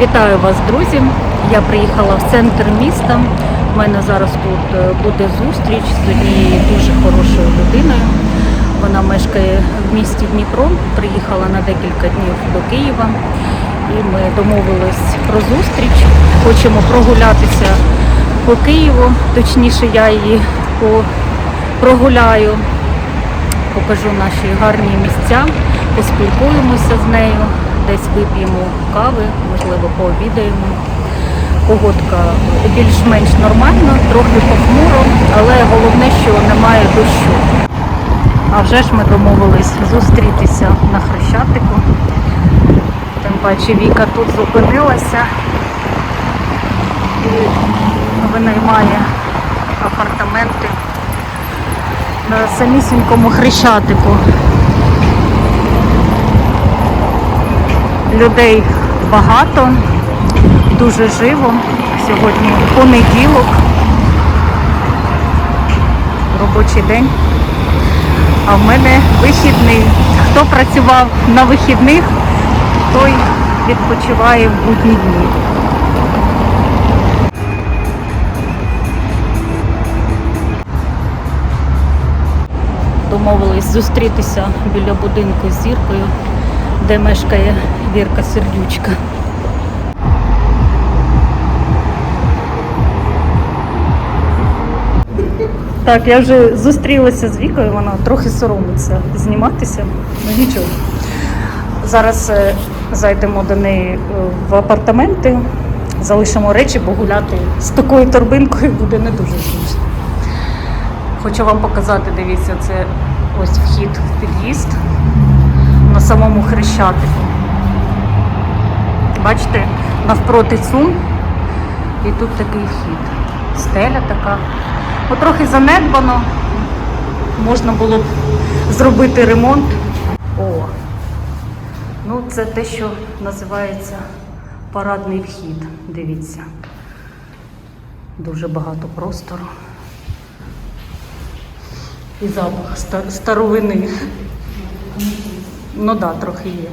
Вітаю вас, друзі! Я приїхала в центр міста. У мене зараз тут е, буде зустріч з однією дуже хорошою людиною. Вона мешкає в місті Дніпро, приїхала на декілька днів до Києва. І ми домовились про зустріч. Хочемо прогулятися по Києву, точніше, я її прогуляю покажу наші гарні місця, поспілкуємося з нею, десь вип'ємо кави, можливо, пообідаємо. Погодка більш-менш нормальна, трохи похмуро, але головне, що немає дощу. А вже ж ми домовились зустрітися на Хрещатику. Тим паче Віка тут зупинилася і винаймає апартаменти на самісінькому хрещатику. Людей багато, дуже живо. Сьогодні понеділок, робочий день. А в мене вихідний. Хто працював на вихідних, той відпочиває в будні дні. домовились зустрітися біля будинку з зіркою, де мешкає Вірка Сердючка. Так, я вже зустрілася з Вікою, вона трохи соромиться зніматися, ну нічого. Зараз е, зайдемо до неї е, в апартаменти, залишимо речі, бо гуляти з такою торбинкою буде не дуже зручно. Хочу вам показати, дивіться, це ось вхід в під'їзд на самому хрещатику. Бачите, навпроти цум і тут такий вхід. Стеля така. От трохи занедбано. Можна було б зробити ремонт. О! Ну, це те, що називається парадний вхід. Дивіться. Дуже багато простору. І запах старовини. Ну так, да, трохи є.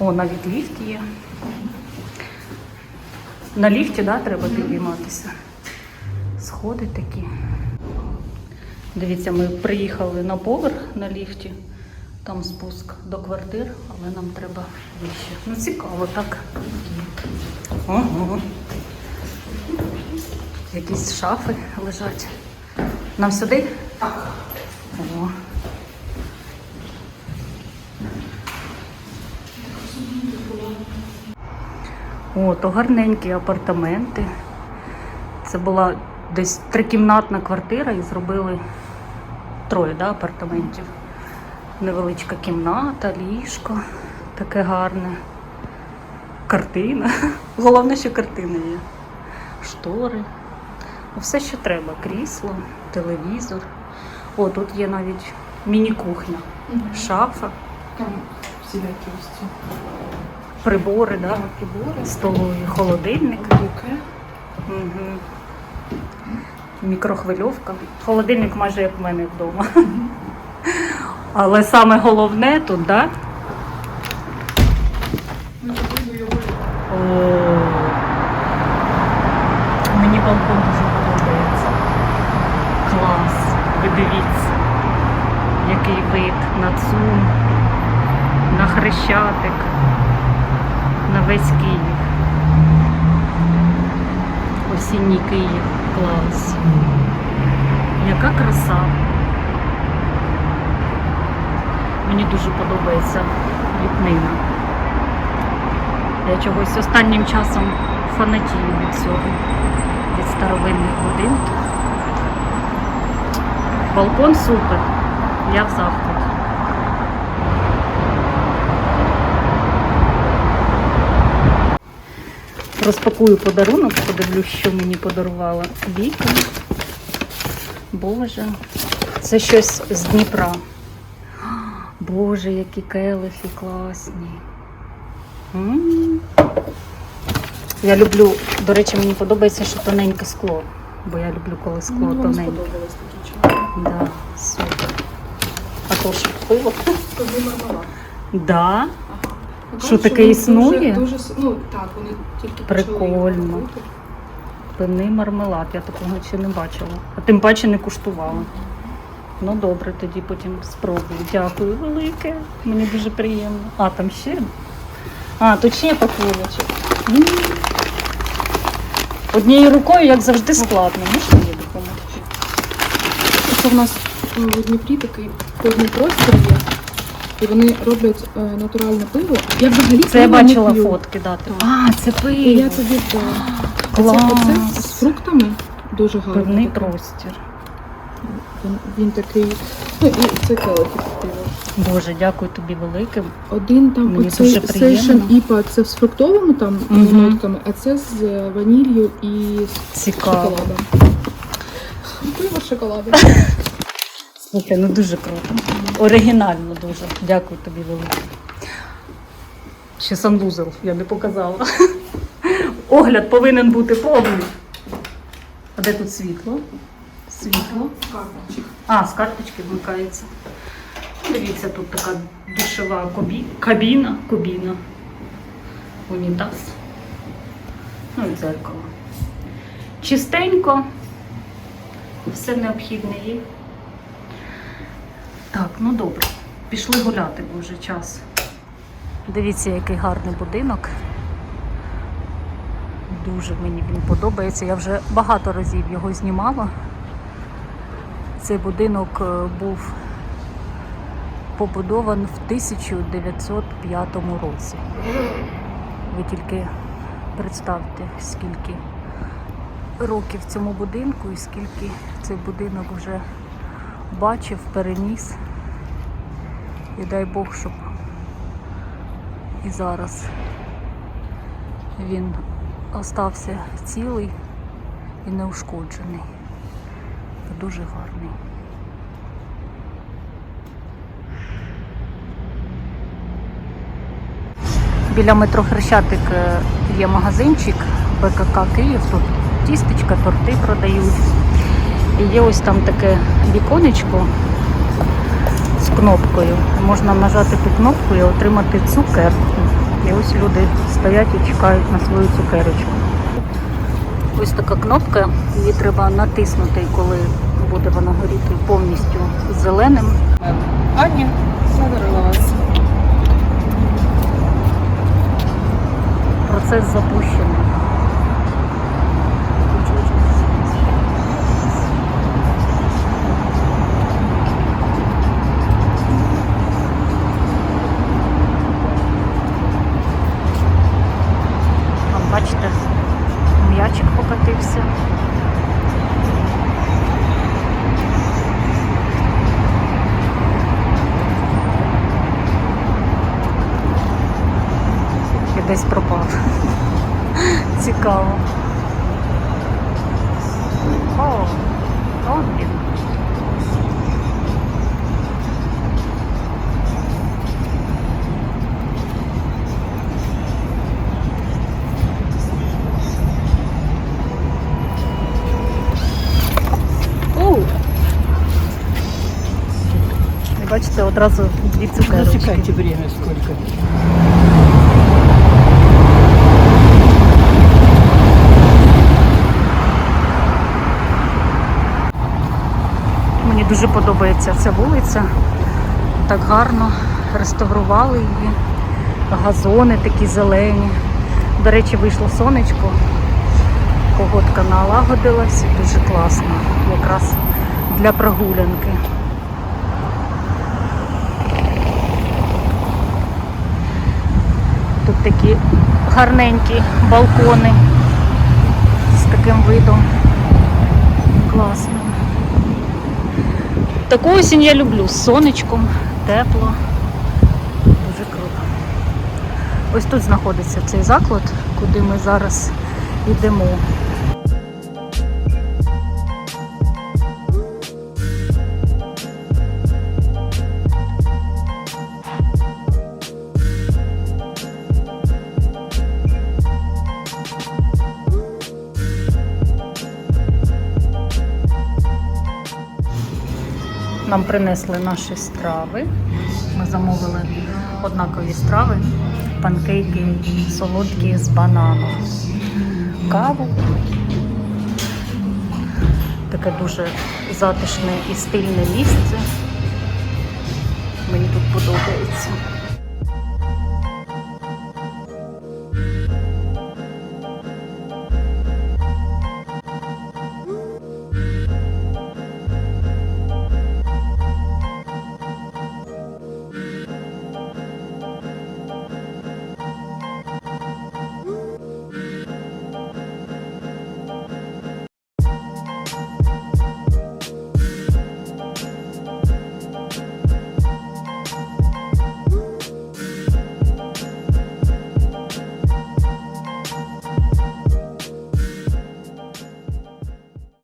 О, навіть ліфт є. На ліфті, да, треба підійматися. Сходи такі. Дивіться, ми приїхали на поверх на ліфті. Там спуск до квартир, але нам треба вище. Ну, цікаво, так. Ого. Якісь шафи лежать. Нам сюди? Так. О. О, то гарненькі апартаменти. Це була десь трикімнатна квартира і зробили троє да, апартаментів. Невеличка кімната, ліжко, таке гарне. Картина. Головне, що картина є. Штори. Ну, Все, що треба. Крісло, телевізор. О, тут є навіть міні-кухня, шафа, Там всілякі ось ці прибори, да? прибори, столові, холодильник, угу. мікрохвильовка. Холодильник майже як в мене вдома. Але саме головне тут, да? О, мені балкон дуже подобається. Клас. Ви дивіться, який вид на цум, на хрещатик, на весь Київ. Осінній Київ. Клас. Яка краса. Мені дуже подобається ліпнина. Я чогось останнім часом фанатію від цього, від старовинних будинків. Балкон супер. Я в захваті. Розпакую подарунок, подивлюсь, що мені подарувала Віка. Боже, це щось з Дніпра. Боже, які келихи класні. М. Я люблю, до речі, мені подобається, що тоненьке скло. Бо я люблю, коли скло Ну, тоненьке. Да, супер. А то ж пиво. Тобі мармелад. Да. Що таке існує? Дуже, дуже, ну так, вони тільки почали їх Прикольно. робити. Пивний мармелад, я такого ще не бачила. А тим паче не куштувала. Ну добре, тоді потім спробую. Дякую велике. Мені дуже приємно. А, там ще? А, тут ще пакуночок. М. Однією рукою, як завжди, складно. Можеш мені допомогти? Це в нас е, в Дніпрі такий пивний простір є. І вони роблять е, натуральне пиво. Я взагалі Це я пиво не бачила п'ю. фотки дати. Так. А, це пиво. І я тобі дам. Клас. Оце, оце з фруктами дуже гарно. Пивний таке. простір. Він, він такий. Ну і це келихи пиво. Боже, дякую тобі велике. Один там Мені оцей дуже приємно. Іпа це з фруктовими там Мгм. нотками, а це з е, ванілью і з Цікаво. шоколадом. Пиво з шоколадом. Слухай, ну дуже круто. Оригінально дуже. Дякую тобі велике. Ще санвузел я не показала. Огляд повинен бути повний. А де тут світло? Світло. А, з карточки вмикається. Дивіться, тут така душова кобі... кабіна, кабіна, унітаз. Ну і дзеркало. Чистенько. Все необхідне є. Так, ну добре. Пішли гуляти, бо вже час. Дивіться, який гарний будинок. Дуже мені він подобається. Я вже багато разів його знімала. Цей будинок е, був побудований в 1905 році. Ви тільки представте, скільки років цьому будинку і скільки цей будинок вже бачив, переніс. І дай Бог, щоб і зараз він остався цілий і неушкоджений. Дуже гарний. Біля метро Хрещатик е, є магазинчик БКК Київ. Тут тістечка, торти продають. І є ось там таке віконечко з кнопкою. Можна нажати ту кнопку і отримати цукерку. І ось люди стоять і чекають на свою цукерочку. Ось така кнопка, її треба натиснути, коли буде вона горіти повністю зеленим. Аня, задарила вас. Процес запущений. десь пропав. Цікаво. О, от він. Оу. І Бачите, одразу дві цукерочки. Засекайте время сколько. Дуже подобається ця вулиця. Так гарно реставрували її. Газони такі зелені. До речі, вийшло сонечко. Погодка налагодилась, дуже класно. Якраз для прогулянки. Тут такі гарненькі балкони з таким видом. Класно. Таку осінь я люблю з сонечком, тепло. Дуже круто. Ось тут знаходиться цей заклад, куди ми зараз йдемо. Нам принесли наші страви. Ми замовили однакові страви. панкейки солодкі з бананом, каву. Таке дуже затишне і стильне місце.